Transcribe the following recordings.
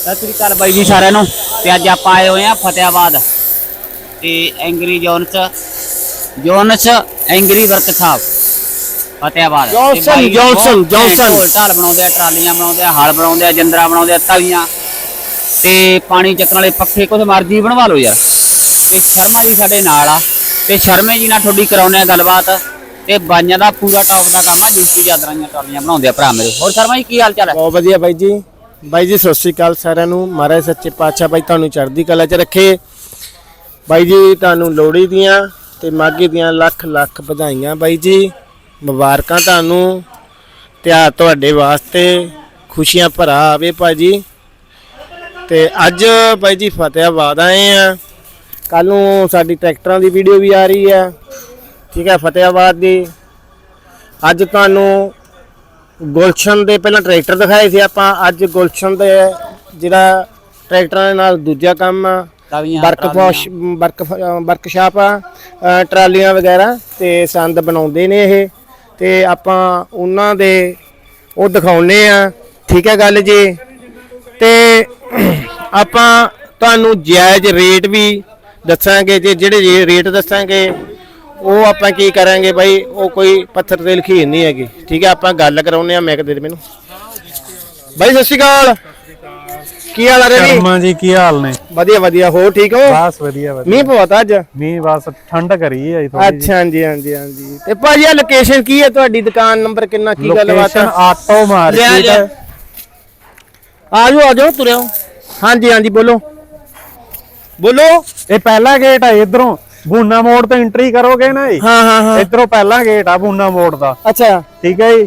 ਸਤਿ ਸ੍ਰੀ ਅਕਾਲ ਬਾਈ ਜੀ ਸਾਰਿਆਂ ਨੂੰ। ਤੇ ਅੱਜ ਆਪਾਂ ਆਏ ਹੋਏ ਆ ਫਤਿਆਬਾਦ ਤੇ agri Jones Jones agri workshop Fatehabad Johnson, Johnson, Johnson. ਢੋਲ ਬਣਾਉਂਦੇ ਆ ਟਰਾਲੀਆਂ ਬਣਾਉਂਦੇ ਆ ਹਲ ਬਣਾਉਂਦੇ ਆ ਜੰਦਰਾ ਬਣਾਉਂਦੇ ਆ ਤਵੀਆਂ। ਤੇ ਪਾਣੀ ਚੱਕਣ ਵਾਲੇ ਪੱਖੇ ਕੁਝ ਮਰਜ਼ੀ ਬਣਵਾ ਲਓ ਯਾਰ। ਤੇ ਸ਼ਰਮਾ ਜੀ ਸਾਡੇ ਨਾਲ ਆ। ਤੇ ਸ਼ਰਮੇ ਜੀ ਨਾਲ ਤੁਹਾਡੀ ਕਰਾਉਨੇ ਆ ਗੱਲਬਾਤ। ਤੇ ਬਾਈਆਂ ਦਾ ਪੂਰਾ ਟੌਪ ਦਾ ਕੰਮ ਆ ਜੁੱਤੀ ਚਾਦਰਾਂ ਦੀਆਂ ਟਰਾਲੀਆਂ ਬਣਾਉਂਦੇ ਆ ਭਰਾ ਮੇਰੇ। ਹੋਰ ਸ਼ਰਮਾ ਜੀ ਕੀ ਹਾਲ ਚਾਲ ਹੈ ਬਹੁਤ ਵਧੀਆ ਬਾਈ ਜੀ। ਬਾਈ ਜੀ, ਸਤਿ ਸ਼੍ਰੀ ਅਕਾਲ ਸਾਰਿਆਂ ਨੂੰ। ਮਹਾਰਾਜ ਸੱਚੇ ਪਾਤਸ਼ਾਹ ਬਾਈ ਤੁਹਾਨੂੰ ਚੜ੍ਹਦੀ ਕਲਾ 'ਚ ਰੱਖੇ। ਬਾਈ ਜੀ, ਤੁਹਾਨੂੰ ਲੋਹੜੀ ਦੀਆਂ ਤੇ ਮਾਘੀ ਦੀਆਂ ਲੱਖ ਲੱਖ ਵਧਾਈਆਂ ਬਾਈ ਜੀ। ਮੁਬਾਰਕਾਂ ਤੁਹਾਨੂੰ। ਤਿਉਹਾਰ ਤੁਹਾਡੇ ਵਾਸਤੇ ਖੁਸ਼ੀਆਂ ਭਰਾ ਆਵੇ ਭਾਜੀ। ਤੇ ਅੱਜ ਬਾਈ ਜੀ, ਫਤਿਹਾਬਾਦ ਆਏ ਆ। ਕੱਲ ਨੂੰ ਸਾਡੀ ਟਰੈਕਟਰਾਂ ਦੀ ਵੀਡੀਓ ਵੀ ਆ ਰਹੀ ਆ। ਠੀਕ ਹੈ ਫਤਿਆਬਾਦ ਦੀ। ਅੱਜ ਤੁਹਾਨੂੰ ਗੁਲਸ਼ਨ ਦੇ ਪਹਿਲਾਂ ਟਰੈਕਟਰ ਦਿਖਾਏ ਸੀ ਆਪਾਂ। ਅੱਜ ਗੁਲਸ਼ਨ ਦੇ ਜਿਹੜਾ ਟਰੈਕਟਰਾਂ ਦੇ ਨਾਲ ਦੂਜਾ ਕੰਮ ਆ। ਤਵੀਆਂ ਵਰਕਫਾਸ਼ ਵਰਕ ਵਰਕਸ਼ਾਪ ਆ ਟਰਾਲੀਆਂ ਵਗੈਰਾ ਤੇ ਸੰਦ ਬਣਾਉਂਦੇ ਨੇ ਇਹ। ਤੇ ਆਪਾਂ ਉਹਨਾਂ ਦੇ ਉਹ ਦਿਖਾਉਨੇ ਆ। ਠੀਕ ਹੈ ਗੱਲ ਜੀ? ਤੇ ਆਪਾਂ ਤੁਹਾਨੂੰ ਜਾਇਜ਼ ਰੇਟ ਵੀ ਦੱਸਾਂਗੇ ਜੇ ਜਿਹੜੇ ਰੇਟ ਦੱਸਾਂਗੇ ਉਹ ਆਪਾਂ ਕੀ ਕਰਾਂਗੇ ਬਾਈ? ਉਹ ਕੋਈ ਪੱਥਰ ਤੇ ਲਖੀਰ ਨਹੀਂ ਹੈਗੀ। ਠੀਕ ਹੈ ਆਪਾਂ ਗੱਲ ਕਰਾਉਨੇ ਆ ਮੈਂ ਕਿਹਾ ਦੇ ਮੈਨੂੰ। ਬਾਈ ਸਤਿ ਸ਼੍ਰੀ ਅਕਾਲ। ਕੀ ਹਾਲ ਆ ਰਵੀ? ਸ਼ਰਮਾ ਜੀ ਕੀ ਹਾਲ ਨੇ? ਵਧੀਆ ਵਧੀਆ। ਹੋ ਠੀਕ ਹੋ? ਬਸ ਵਧੀਆ ਵਧੀਆ। ਮੀਂਹ ਪਵਾਤਾ ਅੱਜ? ਮੀਂਹ ਬਸ ਠੰਡ ਕਰੀ ਹੈ ਥੋੜੀ ਅੱਛਾ ਹਾਂਜੀ ਹਾਂਜੀ ਹਾਂਜੀ। ਤੇ ਭਾਜੀ ਆ ਲੋਕੇਸ਼ਨ ਕੀ ਹੈ? ਤੁਹਾਡੀ ਦੁਕਾਨ ਨੰਬਰ ਕਿੰਨਾ ਕੀ ਗੱਲਬਾਤ ਲੋਕੇਸ਼ਨ ਹੈ ਆਟੋ ਲਿਆ, ਮਾਰਕੀਟ ਲਿਆ। ਆਜੋ ਆਜੋ ਤੁਰਿਓ ਹਾਂਜੀ ਹਾਂਜੀ ਬੋਲੋ। ਬੋਲੋ। ਇਹ ਪਹਿਲਾ ਗੇਟ ਹੈ ਇਧਰੋਂ। ਬੂਨਾ ਮੋੜ ਤੋਂ ਐਂਟਰੀ ਕਰੋਗੇ ਨਾ ਜੀ? ਹਾਂ ਹਾਂ ਹਾਂ। ਇਧਰੋਂ ਪਹਿਲਾ ਗੇਟ ਆ ਬੂਨਾ ਮੋੜ ਦਾ। ਅੱਛਾ। ਠੀਕ ਹੈ ਜੀ?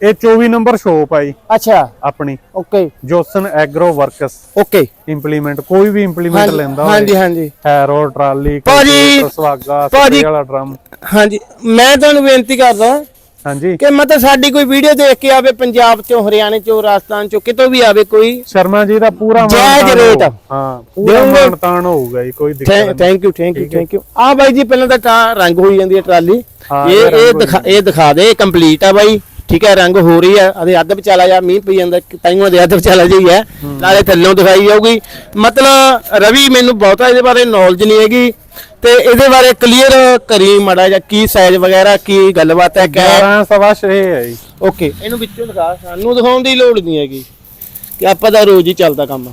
ਇਹ 24 ਨੰਬਰ ਸ਼ੋਪ ਆ ਜੀ। ਅੱਛਾ। ਆਪਣੀ। Okay. Johnson agro works. Okay. Implement ਕੋਈ ਵੀ ਇੰਪਲੀਮੈਂਟ ਲੈਂਦਾ ਹਾਂਜੀ ਹਾਂਜੀ। ਹੈਰੋ ਟਰਾਲੀ ਭਾਜੀ, ਸਵਾਗਾ ਵਾਲਾ ਡਰਮ ਹਾਂਜੀ। ਮੈਂ ਤੁਹਾਨੂੰ ਬੇਨਤੀ ਕਰਦਾ ਹਾਂਜੀ। ਕਿ ਮਤਲਬ ਸਾਡੀ ਕੋਈ ਵੀਡੀਓ ਦੇਖ ਕੇ ਆਵੇ ਪੰਜਾਬ ਚੋਂ ਹਰਿਆਣੇ ਚੋਂ ਰਾਜਸਥਾਨ ਚੋਂ ਕਿਤੋਂ ਵੀ ਆਵੇ ਕੋਈ। ਸ਼ਰਮਾ ਜੀ ਦਾ ਪੂਰਾ ਜਾਇਜ਼ ਰੇਟ। ਹਾਂ ਪੂਰਾ? ਮਾਨਤਾਨ ਹੋਊਗਾ ਜੀ ਕੋਈ ਦਿੱਕਤ ਨਹੀਂ thank you thank you thank you ਆ ਬਾਈ ਜੀ ਪਹਿਲਾਂ ਤਾਂ ਰੰਗ ਹੋਈ ਜਾਂਦੀ ਹੈ ਟਰਾਲੀ। ਇਹ ਇਹ ਦਿਖਾ ਇਹ ਦਿਖਾ ਦੇ ਕੰਪਲੀਟ ਆ ਬਾਈ। ਠੀਕ ਹੈ ਰੰਗ ਹੋ ਰਹੀ ਆ ਅਦੇ ਅੱਧ ਵਿਚਾਲਾ ਜਾ ਮੀਂਹ ਪਈ ਜਾਂਦਾ ਤਾਈਓ ਦੇ ਅੱਧ ਵਿਚਾਲਾ ਜੀ ਹੈ। ਨਾਲੇ ਥੱਲੋਂ ਦਿਖਾਈ ਜਾਊਗੀ। ਮਤਲਬ ਰਵੀ ਮੈਨੂੰ ਬਹੁਤਾ ਇਹਦੇ ਬਾਰੇ ਨੌਲੇਜ ਨਹੀਂ ਹੈਗੀ। ਤੇ ਇਹਦੇ ਬਾਰੇ ਕਲੀਅਰ ਕਰੀ ਮੜਾ ਜਾਂ ਕੀ ਸਾਈਜ਼ ਵਗੈਰਾ ਕੀ ਗੱਲਬਾਤ ਹੈ ਕਿ 11 ਸਵਾ 6 ਹੈ ਜੀ। ਓਕੇ ਇਹਨੂੰ ਵਿੱਚੋਂ ਦਿਖਾ। ਸਾਨੂੰ ਦਿਖਾਉਣ ਦੀ ਲੋੜ ਨਹੀਂ ਹੈਗੀ ਕਿ ਆਪਾਂ ਤਾਂ ਰੋਜ਼ ਹੀ ਚੱਲਦਾ ਕੰਮ।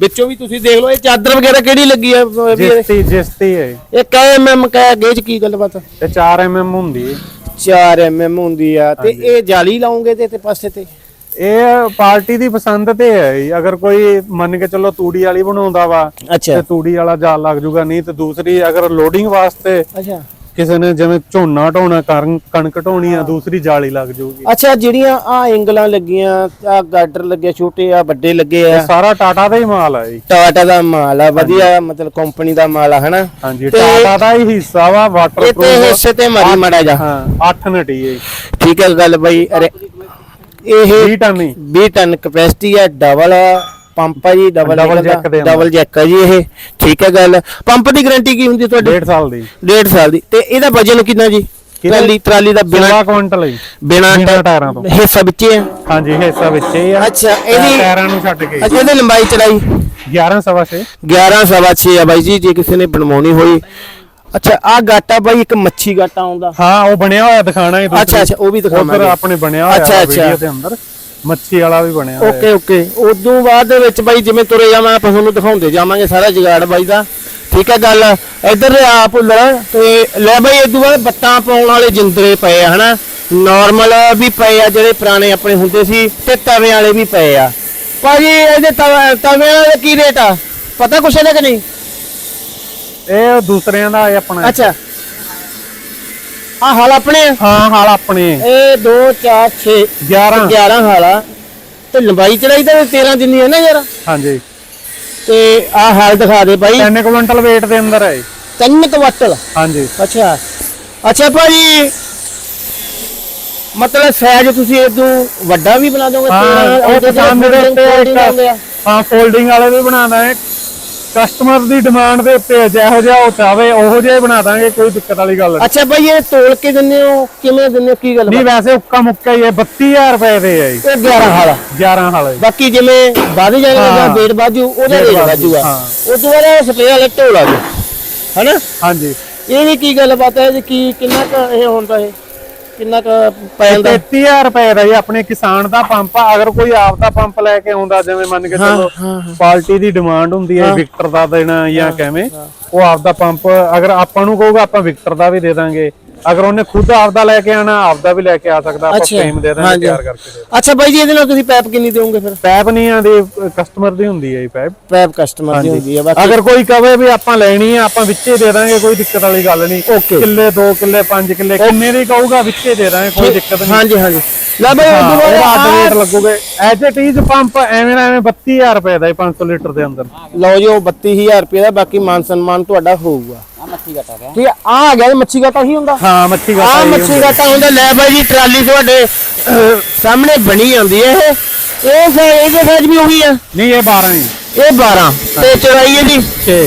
ਵਿੱਚੋਂ ਵੀ ਤੁਸੀਂ ਦੇਖ ਲਓ ਇਹ ਚਾਦਰ ਵਗੈਰਾ ਕਿਹੜੀ ਲੱਗੀ ਇਹ- ਜਿਸਤੀ ਜਿਸਤੀ ਹੈ ਇਹ ਕਹੇ ਐਮਐਮ ਗੇਜ ਕੀ ਗੱਲਬਾਤ? ਤੇ 4 ਐਮਐਮ ਹੁੰਦੀ ਹੈ। 4 ਐਮਐਮ ਹੁੰਦੀ ਆ ਤੇ ਇਹ ਜਾਲੀ ਲਾਉਂਗੇ ਤੇ ਤੇ ਪਾਸੇ ਤੇ? ਇਹ ਪਾਰਟੀ ਦੀ ਪਸੰਦ ਤੇ ਹੈ ਜੀ। ਅਗਰ ਕੋਈ ਮੰਨ ਕੇ ਚੱਲੋ ਤੂੜੀ ਵਾਲੀ ਬਣਾਉਂਦਾ ਵਾ ਅੱਛਾ। ਤੇ ਤੂੜੀ ਵਾਲਾ ਜਾਲ ਲੱਗ ਜੂਗਾ ਨਹੀਂ ਤੇ ਦੂਸਰੀ ਅਗਰ ਲੋਡਿੰਗ ਵਾਸਤੇ ਅੱਛਾ। ਕਿਸੇ ਨੇ ਜਿਵੇਂ ਝੋਨਾ ਢੋਣਾ ਕਰਨ- ਕਣਕ ਢੋਣੀ ਆ ਦੂਸਰੀ ਜਾਲੀ ਲੱਗ ਜੂਗੀ ਅੱਛਾ ਜਿਹੜੀਆਂ ਆ ਐਂਗਲਾਂ ਲੱਗੀਆਂ ਆ ਗਾਡਰ ਲੱਗੇ ਛੋਟੇ ਆ ਵੱਡੇ ਲੱਗੇ ਆ। ਇਹ ਸਾਰਾ ਟਾਟਾ ਦਾ ਹੀ ਮਾਲ ਹੈ ਜੀ। ਟਾਟਾ ਦਾ ਮਾਲ ਆ ਵਧੀਆ ਮਤਲਬ ਕੰਪਨੀ ਦਾ ਮਾਲ ਆ ਹਨਾ? ਹਾਂਜੀ ਤੇ ਟਾਟਾ ਦਾ ਹੀ ਹਿੱਸਾ ਵਾ ਇਹ ਤੇ ਹਿੱਸੇ ਤੇ ਮਾਰੀ ਮੜਾ ਜਾ ਹਾਂ 8 ਨਟੀ ਹੈ। ਠੀਕ ਹੈ ਗੱਲ ਬਈ ਅਰੇ ਇਹ 20 ਟਨ ਹੀ। 20 ਟਨ ਕਪੈਸਿਟੀ ਹੈ ਡਬਲ ਪੰਪ ਆ ਜੀ ਡਬਲ Double jack ਦੇ ਅੰਦਰ। ਡਬਲ ਜੈਕ ਆ ਜੀ ਇਹ ਠੀਕ ਹੈ ਗੱਲ। ਪੰਪ ਦੀ ਗਾਰੰਟੀ ਕੀ ਹੁੰਦੀ ਤੁਹਾਡੀ? 1.5 ਸਾਲ ਦੀ। ਡੇਢ ਸਾਲ ਦੀ। ਤੇ ਇਹਦਾ ਵਜਨ ਕਿੰਨਾ ਜੀ? ਟਰਾਲੀ ਟਰਾਲੀ ਦਾ ਬਿਨਾ 16 ਕੁਇੰਟਲ ਹੀ ਬਿਨਾ ਬਿਨਾਂ ਟਾਇਰਾਂ ਤੋਂ। ਹਿੱਸਾ ਵਿੱਚ ਹੀ ਹਾਂਜੀ ਹਿੱਸਾ ਵਿੱਚ ਹੀ ਆ। ਅੱਛਾ ਇਹਦੀ ਟਾਇਰਾਂ ਨੂੰ ਛੱਡ ਕੇ। ਅੱਛਾ ਇਹਦੀ ਲੰਬਾਈ ਚੜਾਈ? 11 ਸਵਾ 6 11 ਸਵਾ 6 ਆ ਬਾਈ ਜੀ ਜੇ ਕਿਸੇ ਨੇ ਬਣਵਾਉਣੀ ਹੋਈ। ਅੱਛਾ ਆ ਗਾਟਾ ਬਾਈ ਇੱਕ ਮੱਛੀ ਗਾਟਾ ਆਉਂਦਾ। ਹਾਂ ਉਹ ਬਣਿਆ ਹੋਇਆ ਦਿਖਾਣਾ ਹੈ ਅੱਛਾ ਅੱਛਾ ਉਹ ਵੀ ਦਿਖਾਵਾਂਗੇ। ਆਪਣੇ ਬਣਿਆ ਹੋਇਆ ਅੱਛਾ, ਅੱਛਾ। ਵੀਡੀਓ ਦੇ ਅੰਦਰ। ਮੱਛੀ ਵਾਲਾ ਵੀ ਬਣਿਆ ਹੋਇਆ। Okay okay. ਉਦੋਂ ਬਾਅਦ ਦੇ ਵਿੱਚ ਬਾਈ ਜਿਵੇਂ ਤੁਰੇ ਜਾਵਾਂਗੇ ਆਪਾਂ ਤੁਹਾਨੂੰ ਦਿਖਾਉਂਦੇ ਜਾਵਾਂਗੇ ਸਾਰਾ ਜਗਾੜ ਬਾਈ ਦਾ। ਠੀਕ ਹੈ ਗੱਲ? ਇੱਧਰ ਆ ਭੁੱਲਰ ਤੇ ਲੈ ਬਾਈ ਇਦੋਂ ਬਾਅਦ ਬੱਟਾਂ ਪਾਉਣ ਵਾਲੇ ਜਿੰਦਰੇ ਪਏ ਆ ਹਨਾ? ਨਾਰਮਲ ਵੀ ਪਏ ਆ ਜਿਹੜੇ ਪੁਰਾਣੇ ਆਪਣੇ ਹੁੰਦੇ ਸੀ ਤੇ ਤਵੇ ਵਾਲੇ ਵੀ ਪਏ ਆ। ਭਾਜੀ ਇਹਦੇ ਤਵੇ ਤਵੇ ਵਾਲੇ ਕੀ ਰੇਟ ਆ? ਪਤਾ ਕੁਛ ਇਹਦਾ ਕਿ ਨਹੀਂ? ਇਹ ਦੂਸਰਿਆਂ ਦਾ ਹੈ ਆਪਣਾ। ਅੱਛਾ। ਆ ਹਾਲ ਆਪਣੇ? ਆ ਹਾਂ ਹਾਲ ਆਪਣੇ। ਇਹ 2 4 6 11 11 ਹਾਲਾ ਤੇ ਲੰਬਾਈ ਚੜਾਈ ਤਾਂ 13 ਜਿੰਨੀ ਹੈ ਨਾ ਯਾਰ। ਹਾਂਜੀ। ਤੇ ਆ ਹਾਲ ਦਿਖਾ ਦੇ ਬਾਈ। 3 ਕੁਇੰਟਲ weight ਦੇ ਅੰਦਰ ਹੈ ਤਿੰਨ ਕਵਟਲ ਹਾਂਜੀ। ਅੱਛਾ। ਅੱਛਾ ਭਾਜੀ ਮਤਲਬ ਸਾਈਜ਼ ਤੁਸੀਂ ਇਦੋਂ ਵੱਡਾ ਵੀ ਬਣਾ ਦੋਗੇ ਹਾਂ ਉਹ ਦੇ ਉੱਤੇ ਆ। ਇੱਕ- ਹਾਂ ਫੋਲਡਿੰਗ ਵਾਲੇ ਵੀ ਬਣਾਉਂਦਾ ਹੈ ਕਸਟਮਰ ਦੀ ਡਿਮਾਂਡ ਦੇ ਉੱਤੇ ਜਿਹੋ ਜਿਹਾ ਉਹ ਚਾਵੇ ਉਹੋ ਜਿਹਾ ਹੀ ਬਣਾ ਦਾਂਗੇ ਕੋਈ ਦਿੱਕਤ ਵਾਲੀ ਗੱਲ ਨਹੀਂ। ਅੱਛਾ ਬਾਈ ਇਹ ਤੋਲ ਕੇ ਦਿੰਦੇ ਹੋ ਕਿਵੇਂ ਦਿੰਦੇ ਹੋ ਕੀ ਗੱਲ ਨਹੀਂ ਵੈਸੇ ਉੱਕਾ ਮੁੱਕਾ ਹੀ ਹੈ 32000 ਰੁਪਏ ਦੇ ਹੈ ਜੀ। ਇਹ 11 ਹਾਲਾ। 11 ਵਾਲੇ ਬਾਕੀ ਜਿਵੇਂ ਵੱਧ ਜਾਏਗਾ ਹਾਂ। ਜਾਂ ਵੇਟ ਬਾਜੂ ਉਹਦਾ ਵੇਟ ਰੇਟ ਵਾਧੂ, ਬਾਜੂਗਾ ਹਾਂ। ਉਸ ਤੋਂ ਬਾਅਦ ਸਪਰੇਅ ਵਾਲੇ ਢੋਲ ਆ ਗਏ। ਹਨਾ? ਹਾਂਜੀ। ਇਹ ਵੀ ਕੀ ਗੱਲ ਬਾਤ ਹੈ ਜੀ ਕੀ ਕਿੰਨਾ ਕੁ ਇਹ ਹੁੰਦਾ ਇਹ? ਕਿੰਨਾ ਕੁ ਪੈ ਜਾਂਦਾ 33000 ਰੁਪਏ ਦਾ ਜੀ ਆਪਣੇ ਕਿਸਾਨ ਦਾ ਪੰਪ ਆ। ਅਗਰ ਕੋਈ ਆਪ ਦਾ ਪੰਪ ਲੈ ਕੇ ਆਉਂਦਾ ਜਿਵੇਂ ਮੰਨ ਕੇ ਚੱਲੋ ਪਾਰਟੀ ਦੀ ਡਿਮਾਂਡ ਹੁੰਦੀ ਹੈ ਵਿਕਟਰ ਦਾ ਦੇਣਾ ਜਾਂ ਕਿਵੇਂ ਉਹ ਆਪ ਦਾ ਪੰਪ ਅਗਰ ਆਪਾਂ ਨੂੰ ਕਹੂਗਾ ਆਪਾਂ ਵਿਕਟਰ ਦਾ ਵੀ ਦੇ ਦਾਂਗੇ। ਅਗਰ ਉਹਨੇ ਖੁਦ ਆਪ ਦਾ ਲੈ ਕੇ ਆਣਾ ਆਪ ਦਾ ਵੀ ਲੈ ਕੇ ਆ ਸਕਦਾ ਆਪਾਂ ਫਰੇਮ ਦੇ ਦਾਂਗੇ। ਤਿਆਰ ਕਰਕੇ ਦੇ ਅੱਛਾ ਬਾਈ ਜੀ ਇਹਦੇ ਨਾਲ ਤੁਸੀਂ ਪੈਪ ਕਿੰਨੀ ਦਿਓਗੇ ਫਿਰ? ਪੈਪ ਨਹੀਂ ਆਂਦੀ ਕਸਟਮਰ ਦੀ ਹੁੰਦੀ ਹੈ ਜੀ ਪੈਪ। ਪੈਪ ਕਸਟਮਰ ਦੀ ਹੁੰਦੀ ਹੈ ਬਾਕੀ ਅਗਰ ਕੋਈ ਕਵੇ ਵੀ ਆਪਾਂ ਲੈਣੀ ਆ ਆਪਾਂ ਵਿੱਚੇ ਦੇ ਦਾਂਗੇ ਕੋਈ ਦਿੱਕਤ ਵਾਲੀ ਗੱਲ ਨਹੀਂ। ਕਿੱਲੇ 2 ਕਿੱਲੇ 5 ਕਿੱਲੇ ਕਿੰਨੇ ਦੀ ਕਹੂਗਾ ਵਿੱਚੇ ਦੇ ਦਾਂਗੇ ਕੋਈ ਦਿੱਕਤ ਨਹੀਂ। ਹਾਂਜੀ ਹਾਂਜੀ। ਲੈ ਬਾਈ ਉਹਦਾ ਰੇਟ ਲੱਗੂਗੇ। ਐਜ ਇਟ ਇਜ਼ ਪੰਪ ਐਵੇਂ ਨਾ ਐਵੇਂ 32000 ਰੁਪਏ ਦਾ ਹੀ 500 ਲੀਟਰ ਦੇ ਅੰਦਰ। ਲਓ ਜੀ ਉਹ 32000 ਰੁਪਏ ਦਾ ਬਾਕੀ ਮਾਨ ਸਨਮਾਨ ਤੁਹਾਡਾ ਹੋਊਗਾ। ਆ ਮੱਛੀ ਘਟਾ ਗਿਆ ਠੀਕ ਹੈ ਆ ਆ ਗਿਆ ਮੱਛੀ ਗਾਟਾ ਹੀ ਹੁੰਦਾ। ਹਾਂ ਮੱਛੀ ਆ ਗਾਟਾ ਮੱਛੀ ਗਾਟਾ ਹੁੰਦਾ ਲੈ ਬਾਈ ਜੀ ਟਰਾਲੀ ਤੁਹਾਡੇ ਅਹ, ਸਾਹਮਣੇ ਬਣੀ ਜਾਂਦੀ ਹੈ ਇਹ। ਇਹ ਸਾ- ਇਹਦੇ ਸਾਈਜ਼ ਵੀ ਉਹੀ ਆ? ਨਹੀਂ ਇਹ 12 ਹੀ। ਇਹ 12 ਤੇ ਚੌੜਾਈ ਇਹਦੀ 6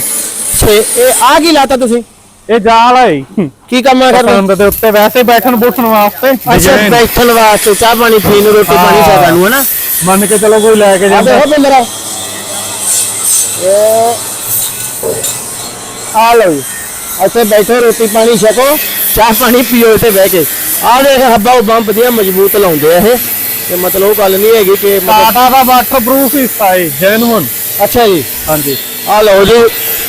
6 ਇਹ ਆ ਕੀ ਲਾਤਾ ਤੁਸੀਂ? ਇਹ ਜਾਲ ਹੈ ਜੀ। ਕੀ ਕੰਮ ਆ ਕਰਦਾ? ਪਸੰਦ ਦੇ ਉੱਤੇ ਵੈਸੇ ਬੈਠਣ ਬੁੱਠਣ ਵਾਸਤੇ। ਅੱਛਾ design। ਬੈਠਣ ਵਾਸਤੇ ਚਾਹ ਪਾਣੀ ਪੀਣ ਨੂੰ ਰੋਟੀ ਪਾਣੀ ਸਾਡਾ ਨੂੰ ਹਨਾ? ਮੰਨ ਕੇ ਚਲੋ ਕੋਈ ਲੈ ਕੇ ਆ ਜਾਂਦਾ। ਦੇਖੋ ਬਿੰਦਰਾ ਆ ਲਓ ਜੀ। ਇੱਥੇ ਬੈਠੋ ਰੋਟੀ ਪਾਣੀ ਛਕੋ ਚਾਹ ਪਾਣੀ ਪੀਓ ਇੱਥੇ ਬਹਿ ਕੇ। ਆ ਦੇਖ ਹੱਬਾ ਉਹ ਬੰਬ ਵਧੀਆ ਮਜ਼ਬੂਤ ਲਾਉਂਦੇ ਆ ਇਹ। ਤੇ ਮਤਲਬ ਉਹ ਗੱਲ ਨਹੀਂ ਹੈਗੀ ਕਿ ਮਤਲਬ ਟਾਟਾ ਦਾ ਵਾਟਰਪ੍ਰੂਫ ਹਿੱਸਾ ਹੈ ਜੈਨੂਨ ਅੱਛਾ ਜੀ। ਹਾਂਜੀ। ਆ ਲਓ ਜੀ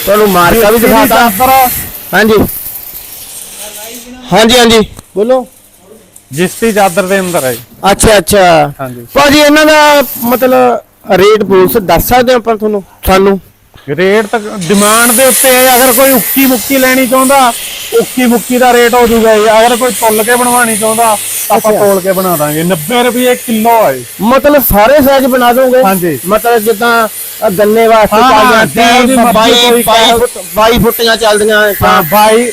ਤੁਹਾਨੂੰ ਮਾਰਕਾ ਵੀ ਦਿਖਾਤਾ ਹਾਂਜੀ। ਹਾਂਜੀ ਹਾਂਜੀ। ਬੋਲੋ। ਜਿਸ ਦੀ ਚਾਦਰ ਦੇ ਅੰਦਰ ਹੈ। ਅੱਛਾ ਅੱਛਾ। ਹਾਂਜੀ। ਭਾਜੀ ਇਹਨਾਂ ਦਾ ਮਤਲਬ ਰੇਟ ਬੋਲ ਦੱਸ ਸਕਦੇ ਹੋ ਆਪਾਂ ਤੁਹਾਨੂੰ? ਸਾਨੂੰ? ਰੇਟ ਤੱਕ ਡਿਮਾਂਡ ਦੇ ਉੱਤੇ ਹੈ, ਅਗਰ ਕੋਈ ਉੱਕੀ ਮੁੱਕੀ ਲੈਣੀ ਚਾਹੁੰਦਾ ਉੱਕੀ ਮੁੱਕੀ ਦਾ ਰੇਟ ਹੋ ਜਾਊਗਾ ਜੀ ਅਗਰ ਕੋਈ ਤੁੱਲ ਕੇ ਬਣਵਾਣੀ ਚਾਹੁੰਦਾ ਤਾਂ ਆਪਾਂ ਤੋਲ ਕੇ ਬਣਾ ਦਾਂਗੇ 90 ਰੁਪਏ ਕਿਲੋ ਹੈ। ਮਤਲਬ ਸਾਰੇ ਸਾਈਜ਼ ਬਣਾ ਦੋਗੇ ਹਾਂਜੀ। ਮਤਲਬ ਜਿੱਦਾਂ ਗੰਨੇ ਵਾਸਤੇ ਚੱਲਦੀਆਂ ਜਿਹੋ ਜਿਹੀ ਮਰਜ਼ੀ 22 ਕੋਈ 22 ਫੁੱਟ 22 ਫੁੱਟੀਆਂ ਚੱਲਦੀਆਂ ਹਾਂ 22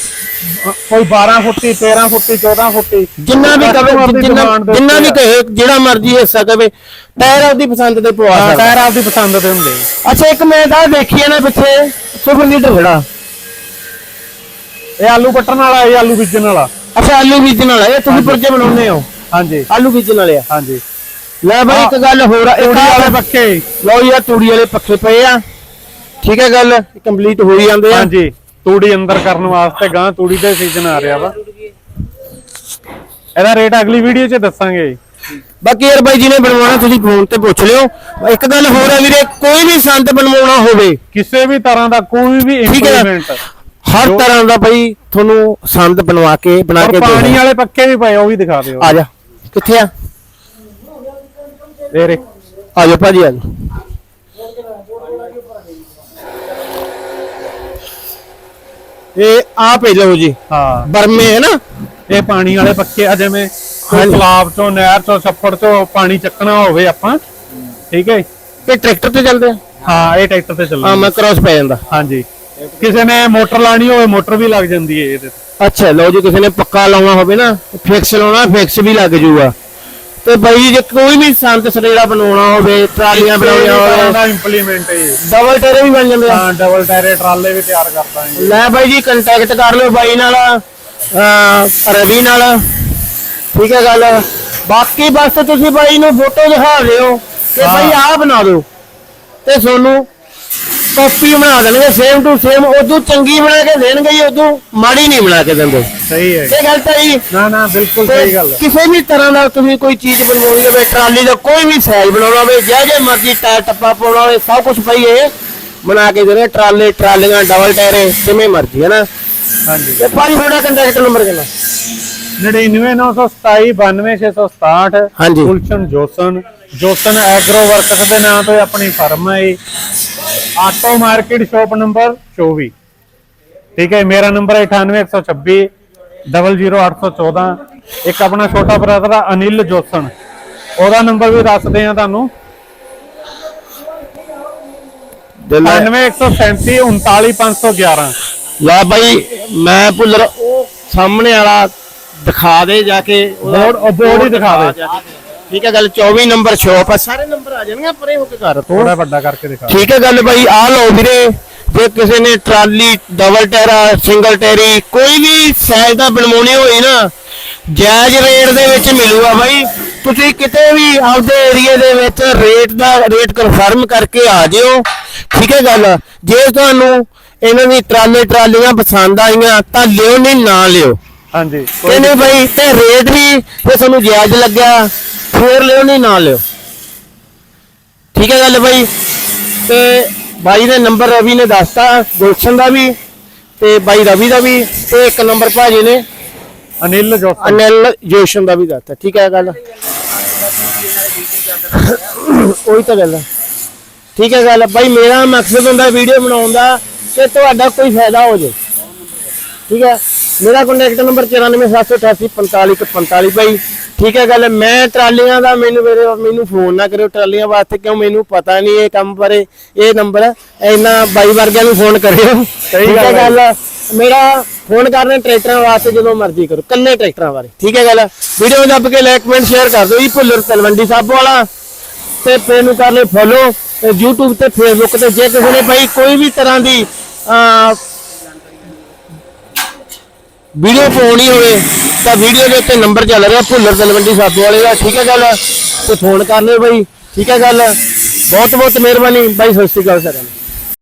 ਕੋਈ 12 ਫੁੱਟੀ 13 ਫੁੱਟੀ 14 ਫੁੱਟੀ। ਜਿੰਨਾ ਵੀ ਕਵੇ ਦੀ ਜਿੰਨਾ ਦੇ ਵੀ ਕਹੇ ਜਿਹੜਾ ਮਰਜ਼ੀ ਹਿੱਸਾ ਕਵੇ ਟਾਇਰ ਆਪਦੀ ਪਸੰਦ ਤੇ ਪਵਾ ਸਕਦਾ। ਟਾਇਰ ਆਪਦੀ ਪਸੰਦ ਦੇ ਹੁੰਦੇ। ਅੱਛਾ ਇੱਕ ਮੈਂ ਤਾਂ ਦੇਖੀ ਨਾ ਪਿੱਛੇ ਸੁਪਰ ਲੀਡਰ ਖੜਾ। ਇਹ ਆਲੂ ਪੱਟਣ ਵਾਲਾ ਇਹ ਆਲੂ ਬੀਜਣ ਵਾਲਾ। ਅੱਛਾ ਆਲੂ ਬੀਜਣ ਵਾਲਾ ਇਹ ਤੁਸੀਂ ਪੁਰਜੇ ਬਣਾਉਂਦੇ ਹੋ? ਹਾਂਜੀ। ਆਲੂ ਬੀਜਣ ਵਾਲੇ ਆ। ਹਾਂਜੀ। ਲੈ ਬਾਈ ਇੱਕ ਗੱਲ ਹੋਰ ਆ ਤੂੜੀ ਵਾਲੇ ਪੱਕੇ ਲਓ ਯਾਰ ਤੂੜੀ ਵਾਲੇ ਪੱਖੇ ਪਏ ਆ। ਠੀਕ ਹੈ ਗੱਲ ਕੰਪਲੀਟ ਹੋਈ ਜਾਂਦੇ ਆ। ਹਾਂਜੀ। ਤੂੜੀ ਅੰਦਰ ਕਰਨ ਵਾਸਤੇ ਗਾਂ ਤੂੜੀ ਦੇ ਸੀਜ਼ਨ ਆ ਰਿਹਾ ਵਾ। ਇਹਦਾ ਰੇਟ ਅਗਲੀ ਵੀਡੀਓ 'ਚ ਦੱਸਾਂਗੇ ਬਾਕੀ ਯਾਰ ਬਾਈ ਜਿਹਨੇ ਬਣਵਾਉਣਾ ਤੁਸੀਂ ਫੋਨ ਤੇ ਪੁੱਛ ਲਿਓ। ਇੱਕ ਗੱਲ ਹੋਰ ਹੈ ਵੀਰੇ ਕੋਈ ਵੀ ਸੰਦ ਬਣਵਾਉਣਾ ਹੋਵੇ। ਕਿਸੇ ਵੀ ਤਰ੍ਹਾਂ ਦਾ ਕੋਈ ਵੀ ਠੀਕ ਹੈ ਇੰਪਲੀਮੈਂਟ ਹਰ ਤਰ੍ਹਾਂ ਦਾ ਬਾਈ ਤੁਹਾਨੂੰ ਸੰਦ ਬਣਵਾ ਕੇ ਬਣਾ ਔਰ ਕੇ ਪਾਣੀ ਦੇ ਵਾਲੇ ਪੱਕੇ ਵੀ ਪਏ ਉਹ ਵੀ ਦਿਖਾ ਦਿਓ। ਆ ਜਾ। ਕਿੱਥੇ ਆ? ਇਹ ਰੇ ਆ ਜਾ ਭਾਜੀ ਆ ਜਾ ਇਹ ਆ ਪੇ ਲਓ ਜੀ। ਹਾਂ। ਬਰਮੇ ਹੈ ਨਾ? ਇਹ ਪਾਣੀ ਵਾਲੇ ਪੱਕੇ ਆ ਜਿਵੇਂ ਕੋਈ। ਤਲਾਬ ਚੋਂ ਨਹਿਰ ਚੋਂ ਛੱਪੜ ਚੋਂ ਪਾਣੀ ਚੱਕਣਾ ਹੋਵੇ ਆਪਾਂ ਠੀਕ ਹੈ ਇਹ ਟਰੈਕਟਰ ਤੇ ਚੱਲਦੇ ਆ? ਹਾਂ ਇਹ ਟਰੈਕਟਰ ਤੇ ਹਾਂ ਚੱਲੂ ਮੈਂ ਕ੍ਰਾਸ ਪੈ ਜਾਂਦਾ। ਹਾਂਜੀ। ਕਿਸੇ ਨੇ ਮੋਟਰ ਲਾਣੀ ਹੋਵੇ ਮੋਟਰ ਵੀ ਲੱਗ ਜਾਂਦੀ ਹੈ ਇਹਦੇ ਤੇ। ਅੱਛਾ ਲਓ ਜੀ ਕਿਸੇ ਨੇ ਪੱਕਾ ਲਾਉਣਾ ਹੋਵੇ ਨਾ ਫਿਕਸ ਲਾਉਣਾ ਫਿਕਸ ਵੀ ਲੱਗ ਜੂਗਾ। ਤੇ ਬਾਈ ਜੇ ਕੋਈ ਵੀ ਸੰਤ ਸਰੇੜਾ ਬਣਾਉਣਾ ਹੋਵੇ ਟਰਾਲੀਆਂ ਬਣਾਉਣੀਆਂ ਹੋਵੇ ਇੰਪਲੀਮੈਂਟ ਹੈ। ਡਬਲ ਟੇਰੇ ਵੀ ਬਣ ਜਾਂਦੇ ਆ। ਹਾਂ ਡਬਲ ਟਾਇਰੇ ਟਰਾਲੇ ਵੀ ਤਿਆਰ ਕਰਦਾ ਹੈ ਲੈ ਬਾਈ ਜੀ ਕੰਟੈਕਟ ਕਰ ਲਿਓ ਬਾਈ ਨਾਲ ਅਹ ਰਵੀ ਨਾਲ। ਠੀਕ ਹੈ ਗੱਲ। ਬਾਕੀ ਬਸ ਤੁਸੀਂ ਬਾਈ ਨੂੰ ਫੋਟੋ ਦਿਖਾ ਦਿਓ ਕਿ ਬਾਈ ਆਹ ਬਣਾ ਦਿਓ। ਤੇ ਤੁਹਾਨੂੰ ਕਾਪੀ ਬਣਾ ਦੇਣਗੇ ਸੇਮ ਟੂ ਸੇਮ ਉਦੋਂ ਚੰਗੀ ਬਣਾ ਕੇ ਦੇਣਗੇ ਜੀ ਉਦੋਂ ਮਾੜੀ ਨਹੀਂ ਬਣਾ ਕੇ ਦਿੰਦੇ। ਸਹੀ ਹੈ। ਇਹ ਗੱਲ ਤਾਂ ਜੀ। ਨਾ ਨਾ ਬਿਲਕੁਲ ਸਹੀ ਗੱਲ ਹੈ। ਕਿਸੇ ਵੀ ਤਰ੍ਹਾਂ ਦਾ ਤੁਸੀਂ ਕੋਈ ਚੀਜ਼ ਬਣਵਾਉਣੀ ਹੋਵੇ ਟਰਾਲੀ ਦਾ ਕੋਈ ਵੀ ਸਾਈਜ਼ ਬਣਾਉਣਾ ਹੋਵੇ ਜੇ ਜੇ ਮਰਜ਼ੀ ਟਾਇਰ ਟੱਪਾ ਪਾਉਣਾ ਹੋਵੇ ਸਭ ਕੁਝ ਪਈ ਇਹ ਬਣਾ ਕੇ ਦੇਣੇ ਟਰਾਲੇ ਟਰਾਲੀਆਂ ਡਬਲ ਟਾਇਰ ਜਿਵੇਂ ਮਰਜ਼ੀ ਹੈ ਨਾ? ਹਾਂਜੀ। ਤੇ ਭਾਜੀ ਤੁਹਾਡਾ ਕੰਟੈਕਟ ਨੰਬਰ ਕਿੰਨਾ? 99927 92667 ਹਾਂਜੀ। ਗੁਲਸ਼ਨ ਜੋਸਨ। ਜੋਸਨ ਐਗਰੋ ਵਰਕਸ ਦੇ ਨਾਮ ਤੋਂ ਇਹ ਆਪਣੀ ਫਰਮ ਹੈ ਇਹ। ਆਟੋ ਮਾਰਕੀਟ ਸ਼ਾਪ ਨੰਬਰ 24 ਠੀਕ ਹੈ ਮੇਰਾ ਨੰਬਰ ਹੈ 98126 00814 ਇੱਕ ਆਪਣਾ ਛੋਟਾ ਬ੍ਰਦਰ ਆ ਅਨਿਲ ਜੋਸਨ। ਉਹਦਾ ਨੰਬਰ ਵੀ ਦੱਸਦੇ ਆ ਤੁਹਾਨੂੰ। 99137 39511 ਲੈ ਬਾਈ ਮੈਂ ਭੁੱਲਰ ਉਹ ਸਾਹਮਣੇ ਵਾਲਾ ਦਿਖਾ ਦੇ ਜਾ ਕੇ। ਉਹਦਾ ਬੋਰਡ ਉਹ ਬੋਰਡ ਹੀ ਦਿਖਾ ਦੇ। ਠੀਕ ਹੈ ਗੱਲ 24 ਨੰਬਰ ਸ਼ੋਪ ਆ। ਸਾਰੇ ਨੰਬਰ ਆ ਜਾਣਗੇ ਪਰੇ ਹੋ ਕੇ ਘਰ ਤੋਂ। ਥੋੜਾ ਵੱਡਾ ਕਰਕੇ ਦਿਖਾ ਠੀਕ ਹੈ ਗੱਲ ਬਾਈ ਆ ਲਓ ਵੀਰੇ ਜੇ ਕਿਸੇ ਨੇ ਟਰਾਲੀ ਡਬਲ ਟਾਇਰਾ ਸਿੰਗਲ ਟਾਇਰੀ ਕੋਈ ਵੀ ਸਾਈਜ਼ ਦਾ ਬਣਵਾਉਣੀ ਹੋਈ ਨਾ ਜਾਇਜ਼ ਰੇਟ ਦੇ ਵਿੱਚ ਮਿਲੂਗਾ ਬਾਈ। ਤੁਸੀਂ ਕਿਤੇ ਵੀ ਆਪਦੇ ਏਰੀਆ ਦੇ ਵਿੱਚ ਰੇਟ ਦਾ ਰੇਟ ਕਨਫਰਮ ਕਰਕੇ ਆ ਜਿਓ। ਠੀਕ ਹੈ ਗੱਲ ਜੇ ਤੁਹਾਨੂੰ ਇਹਨਾਂ ਦੀ ਟਰਾਲੇ ਟਰਾਲੀਆਂ ਪਸੰਦ ਆਈਆਂ ਤਾਂ ਲਿਓ ਨਹੀਂ ਨਾ ਲਿਓ। ਹਾਂਜੀ। ਕਹਿੰਦੇ ਬਾਈ ਤੇ ਰੇਟ ਵੀ ਤੁਹਾਨੂੰ ਜਾਇਜ਼ ਲੱਗਿਆ। ਫੇਰ ਲਿਓ ਨਹੀਂ ਨਾ ਲਿਓ। ਠੀਕ ਹੈ ਗੱਲ ਬਾਈ ਤੇ ਬਾਈ ਦੇ ਨੰਬਰ ਰਵੀ ਨੇ ਦੱਸਤਾ ਗੁਲਸ਼ਨ ਦਾ ਵੀ ਤੇ ਬਾਈ ਰਵੀ ਦਾ ਵੀ ਤੇ ਇੱਕ ਨੰਬਰ ਭਾਜੀ ਨੇ ਅਨਿਲ ਜੋਤਨ ਅਨਿਲ ਜੋਸ਼ਨ ਦਾ ਵੀ ਦੱਸਤਾ। ਠੀਕ ਹੈ ਗੱਲ। ਉਹੀ ਤਾਂ ਗੱਲ ਹੈ। ਠੀਕ ਹੈ ਗੱਲ। ਬਾਈ ਮੇਰਾ ਮਕਸਦ ਹੁੰਦਾ ਵੀਡੀਓ ਬਣਾਉਣ ਦਾ ਕਿ ਤੁਹਾਡਾ ਕੋਈ ਫਾਇਦਾ ਹੋ ਜਾਏ। ਠੀਕ ਹੈ? ਮੇਰਾ ਕੰਟੈਕਟ ਨੰਬਰ 9478845145 ਭਾਈ ਠੀਕ ਹੈ ਗੱਲ ਮੈਂ ਟਰਾਲੀਆਂ ਦਾ ਮੈਨੂੰ ਮੇਰੇ ਮੈਨੂੰ ਫੋਨ ਨਾ ਕਰਿਓ ਟਰਾਲੀਆਂ ਵਾਸਤੇ ਕਿਉਂ ਮੈਨੂੰ ਪਤਾ ਨਹੀਂ ਇਹ ਕੰਮ ਬਾਰੇ ਇਹ ਨੰਬਰ ਇੰਨਾ ਬਾਈ ਵਰਗਿਆਂ ਨੂੰ ਫੋਨ ਕਰਿਓ। ਠੀਕ ਹੈ ਗੱਲ ਮੇਰਾ ਫੋਨ ਕਰਨੇ ਟਰੈਕਟਰਾਂ ਵਾਸਤੇ ਜਦੋਂ ਮਰਜ਼ੀ ਕਰੋ ਕੱਲੇ ਟਰੈਕਟਰਾਂ ਬਾਰੇ। ਠੀਕ ਹੈ ਗੱਲ ਵੀਡੀਓ ਦੱਬ ਕੇ ਲਾਈਕ ਕਮੈਂਟ ਸ਼ੇਅਰ ਕਰ ਦਿਓ ਜੀ ਭੁੱਲਰ ਤਲਵੰਡੀ ਸਾਬੋ ਵਾਲਾ। ਤੇ ਪੇਜ ਨੂੰ ਕਰ ਲਿਓ ਫੋਲੋ ਤੇ YouTube ਤੇ Facebook ਤੇ ਜੇ ਕਿਸੇ ਨੇ ਭਾਈ ਕੋਈ ਵੀ ਤਰ੍ਹਾਂ ਦੀ ਵੀਡੀਓ ਪਾਉਣੀ ਹੋਵੇ ਤਾਂ ਵੀਡੀਓ ਦੇ ਉੱਤੇ ਨੰਬਰ ਚੱਲ ਰਿਹਾ, ਭੁੱਲਰ ਤਲਵੰਡੀ ਸਾਬੋ ਵਾਲੇ ਦਾ, ਠੀਕ ਹੈ ਗੱਲ? ਤੇ ਫੋਨ ਕਰ ਲਿਓ ਬਾਈ, ਠੀਕ ਹੈ ਗੱਲ? ਬਹੁਤ ਬਹੁਤ ਮਿਹਰਬਾਨੀ, ਬਾਈ, ਸਤਿ ਸ਼੍ਰੀ ਅਕਾਲ ਸਾਰਿਆਂ ਨੂੰ।